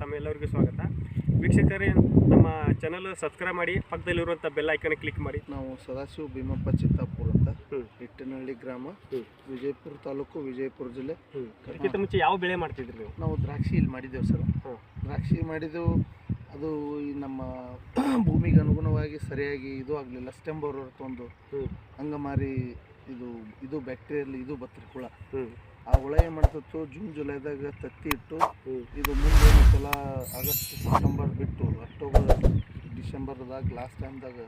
ತಮ್ಮೆಲ್ಲರಿಗೂ ಸ್ವಾಗತ. ವೀಕ್ಷಕರೇ ನಮ್ಮ ಚಾನಲ್ ಸಬ್ಸ್ಕ್ರೈಬ್ ಮಾಡಿ ಪಕ್ಕದಲ್ಲಿರುವಂಥ ಬೆಲ್ ಐಕನ್ ಕ್ಲಿಕ್ ಮಾಡಿ. ನಾವು ಸದಾಶಿವ ಭೀಮಪ್ಪ ಚಿತ್ತಾಪುರ ಅಂತ. ಹಿಟ್ಟಿನಹಳ್ಳಿ ಗ್ರಾಮ ವಿಜಯಪುರ ತಾಲೂಕು ವಿಜಯಪುರ ಜಿಲ್ಲೆ ಇದಕ್ಕಿಂತ ಮುಂಚೆ ಯಾವ ಬೆಳೆ ಮಾಡ್ತಿದ್ರಿ ನೀವು? ನಾವು ದ್ರಾಕ್ಷಿ ಇಲ್ಲಿ ಮಾಡಿದ್ದೇವೆ ಸರ್. ದ್ರಾಕ್ಷಿ ಮಾಡಿದ್ದು ಅದು ಈ ನಮ್ಮ ಭೂಮಿಗೆ ಅನುಗುಣವಾಗಿ ಸರಿಯಾಗಿ ಇದು ಆಗಲಿಲ್ಲ. ಸ್ಟೆಂಬರ್ ಒಂದು ಅಂಗಮಾರಿ ಇದು ಇದು ಬ್ಯಾಕ್ಟೀರಿಯಲ್ ಇದು ಬತ್ತರಿ ಹುಳ. ಆ ಹುಳ ಏನು ಮಾಡ್ತಿತ್ತು ಜೂನ್ ಜುಲೈದಾಗ ತತ್ತಿ ಇಟ್ಟು ಇದು ಮುಂದೆ ಸಲ ಆಗಸ್ಟ್ ಸೆಪ್ಟೆಂಬರ್ ಬಿಟ್ಟು ಅಕ್ಟೋಬರ್ ಡಿಸೆಂಬರ್ದಾಗ ಲಾಸ್ಟ್ ಟೈಮ್ದಾಗ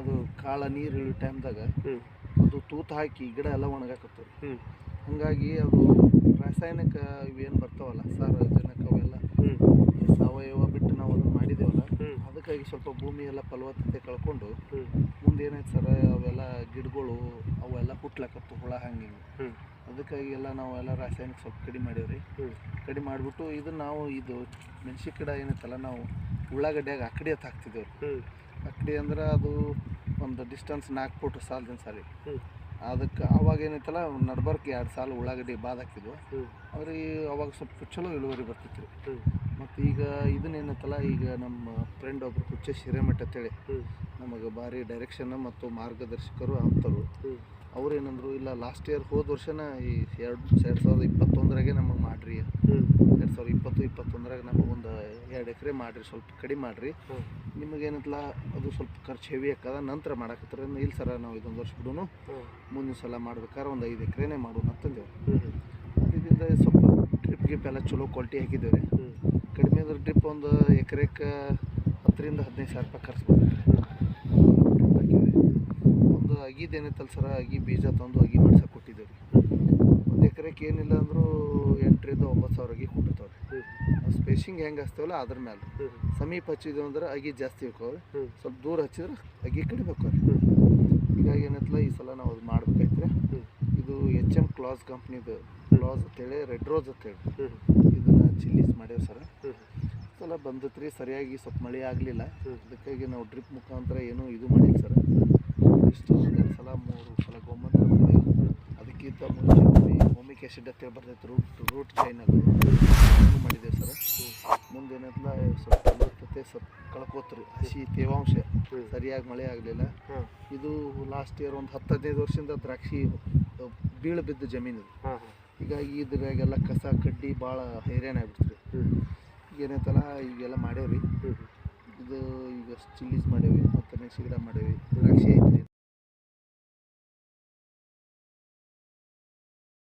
ಅದು ಕಾಳ ನೀರು ಇಳಿಯೋ ಟೈಮ್ದಾಗ ಅದು ತೂತು ಹಾಕಿ ಗಿಡ ಎಲ್ಲ ಒಣಗಾಕತ್ತು ಹಾಗಾಗಿ ಅದು ರಾಸಾಯನಿಕ ಇವೇನು ಬರ್ತಾವಲ್ಲ ಸಾರಜನಕ ಅವೆಲ್ಲ ಹ್ಞೂ ಈ ಸಾವಯವ ಬಿಟ್ಟು ನಾವು ಅದನ್ನು ಮಾಡಿದ್ದೇವಲ್ಲ ಹ್ಞೂ ಸ್ವಲ್ಪ ಭೂಮಿ ಎಲ್ಲ ಫಲವತ್ತತೆ ಕಳ್ಕೊಂಡು ಮುಂದೆ ಏನಾಯ್ತು ಸರ್ ಅವೆಲ್ಲ ಗಿಡಗಳು ಅವೆಲ್ಲ ಹುಟ್ಲಕತ್ತು ಹುಳ ಹಂಗೆ. ಅದಕ್ಕಾಗಿ ಎಲ್ಲ ನಾವು ಎಲ್ಲ ರಾಸಾಯನಿಕ ಸ್ವಲ್ಪ ಕಡಿಮೆ ಮಾಡೀವ್ರಿ. ಕಡಿಮೆ ಮಾಡಿಬಿಟ್ಟು ಇದು ನಾವು ಇದು ಮೆಣಸಿ ಗಿಡ ಏನೈತಲ್ಲ ನಾವು ಉಳ್ಳಾಗಡ್ಡಿಯಾಗ ಅಕ್ಕಡಿ ಹತ್ತು ಹಾಕ್ತಿದ್ದೇವೆ ಹ್ಞೂ ಅಕ್ಕಡಿ ಅಂದ್ರೆ ಅದು ಒಂದು ಡಿಸ್ಟೆನ್ಸ್ ನಾಲ್ಕು ಫುಟ್ ಸಾಲದಿನ ಸಾಲಿ ಅದಕ್ಕೆ ಅವಾಗ ಏನೈತಲ್ಲ ನಡ್ಬರ್ಕ್ ಎರಡು ಸಾಲು ಉಳ್ಳಾಗಡ್ಡಿ ಬಾದ್ ಹಾಕಿದ್ವು. ಅವ್ರಿಗೆ ಅವಾಗ ಸ್ವಲ್ಪ ಚಲೋ ಇಳುವರಿ ಬರ್ತಿತ್ತು. ಮತ್ತು ಈಗ ಇದನ್ನೇನತ್ತಲ್ಲ ಈಗ ನಮ್ಮ ಫ್ರೆಂಡ್ ಒಬ್ರು ಕುಚ್ಚ ಹಿರೇಮಠ ಅಂತೇಳಿ ನಮಗೆ ಭಾರಿ ಡೈರೆಕ್ಷನ್ ಮತ್ತು ಮಾರ್ಗದರ್ಶಕರು ಅಂತರು ಅವರೇನಂದ್ರು ಅವ್ರು ಏನಂದ್ರು ಇಲ್ಲ ಲಾಸ್ಟ್ ಇಯರ್ ಹೋದ ವರ್ಷನ ಈ ಎರಡು ಎರಡು ಸಾವಿರದ ಇಪ್ಪತ್ತೊಂದರಾಗೆ ನಮಗೆ ಮಾಡಿರಿ. ಎರಡು ಸಾವಿರದ ಇಪ್ಪತ್ತು ಇಪ್ಪತ್ತೊಂದರಾಗ ನಮಗೊಂದು ಎರಡು ಎಕರೆ ಮಾಡಿರಿ ಸ್ವಲ್ಪ ಕಡಿಮೆ ಮಾಡಿರಿ. ನಿಮಗೆ ನಿಮಗೇನೈತಲ್ಲ ಅದು ಸ್ವಲ್ಪ ಖರ್ಚು ಹೆವಿ ಹಾಕದ ನಂತರ ಮಾಡಕತ್ತಾರೆ. ಇಲ್ಲ ಸರ ನಾವು ಇದೊಂದು ವರ್ಷ ಬಿಡೋನು. ಮುಂದಿನ ಸಲ ಮಾಡ್ಬೇಕಾದ್ರೆ ಒಂದು ಐದು ಎಕರೆನೇ ಮಾಡೋಣ ಅಂತಂದೇವು ಅದರಿಂದ ಇದರಿಂದ ಸ್ವಲ್ಪ ಡ್ರಿಪ್ ಎಲ್ಲ ಚಲೋ ಕ್ವಾಲಿಟಿ ಹಾಕಿದ್ದೇವೆ ರೀ. ಕಡಿಮೆ ಅಂದ್ರೆ ಡ್ರಿಪ್ ಒಂದು ಎಕರೆಕ್ಕೆ ಹತ್ತರಿಂದ ಹದಿನೈದು ಸಾವಿರ ರೂಪಾಯಿ ಖರ್ಚು ಡ್ರಿಪ್ ಹಾಕಿವ್ರಿ ಒಂದು ಅಗಿದು ಏನೈತಲ್ಲ ಸರ ಅಗಿ ಬೀಜ ತಂದು ಅಗಿ ಮಾಡ್ಸಕ್ಕೆ ಕೊಟ್ಟಿದ್ದೇವೆ ರೀ. ಒಂದು ಎಕರೆಗೆ ಏನಿಲ್ಲ ಅಂದರೂ ಎಂಟರಿಂದ ಒಂಬತ್ತು ಸಾವಿರ ಅಗಿ ಕೊಟ್ಟಿರ್ತಾವೆ ರೀ. ಸ್ಪೇಸಿಂಗ್ ಹೆಂಗೆ ಹಚ್ತೇವಲ್ಲ ಅದ್ರ ಮೇಲೆ ಸಮೀಪ ಹಚ್ಚಿದ್ದೇವೆ ಅಂದ್ರೆ ಅಗಿ ಜಾಸ್ತಿ ಬೇಕು ಅವ್ರಿ ಸ್ವಲ್ಪ ದೂರ ಹಚ್ಚಿದ್ರೆ ಅಗಿ ಕಡಿಮೆ ಹ್ಞೂ ಹೀಗಾಗಿ ಏನೈತಲ್ಲ ಈ ಸಲ ನಾವು ಅದು ಮಾಡ್ಬೇಕಾಯ್ತು ಇದು ಎಚ್ ಎಂ ಕ್ಲಾಸ್ ಕಂಪ್ನಿದು ಕ್ಲಾಸ್ ಅಂತೇಳಿ ರೆಡ್ ರೋಸ್ ಅಂತೇಳಿ. ಇದನ್ನ ಚಿಲ್ಲೀಸ್ ಮಾಡ್ಯಾವ ಸರ್ ಸಲ ಬಂದತ್ರಿ ಸರಿಯಾಗಿ ಸ್ವಲ್ಪ ಮಳೆ ಆಗಲಿಲ್ಲ. ಅದಕ್ಕಾಗಿ ನಾವು ಡ್ರಿಪ್ ಮುಖಾಂತರ ಏನೂ ಇದು ಮಾಡಿಲ್ಲ ಸರ್ ಇಷ್ಟು ಒಂದೆರಡು ಸಲ ಮೂರು ಸಲ ಗೋಮಂತ್ರ ಮಾಡಿದೆವು. ಅದಕ್ಕಿಂತ ಮುಂಚೆ ಹೋಮಿಕ್ ಆ್ಯಸಿಡ್ ಅಂತೇಳಿ ಬರ್ತೈತೆ ರೂಟ್ ರೂಟ್ ಚೈನಲ್ಲಿ ಮಾಡಿದ್ದೇವೆ ಸರ್ ಮುಂದೇನಂತಲ ಸ್ವಲ್ಪ ಫಲವತ್ತತೆ ಸ್ವಲ್ಪ ಕಳ್ಕೋತ್ರಿ. ಹಸಿ ತೇವಾಂಶ. ಸರಿಯಾಗಿ ಮಳೆ ಆಗಲಿಲ್ಲ. ಇದು ಲಾಸ್ಟ್ ಇಯರ್ ಒಂದು ಹತ್ತು ಹದಿನೈದು ವರ್ಷದಿಂದ ದ್ರಾಕ್ಷಿ ಬೀಳು ಬಿದ್ದ ಜಮೀನು ಹೀಗಾಗಿ ಇದ್ರಾಗೆಲ್ಲ ಕಸ ಕಡ್ಡಿ ಭಾಳ ಹೈರಾಣ ಈಗ ಏನೈತಲ್ಲ ಈಗೆಲ್ಲ ಮಾಡೇವ್ರಿ ಇದು ಈಗ ಚಿಲ್ಲೀಸ್ ಮಾಡೇವಿ ಮತ್ತು ಗಿಡ ಮಾಡೇವಿ ದ್ರಾಕ್ಷಿ ಐತ್ರಿ.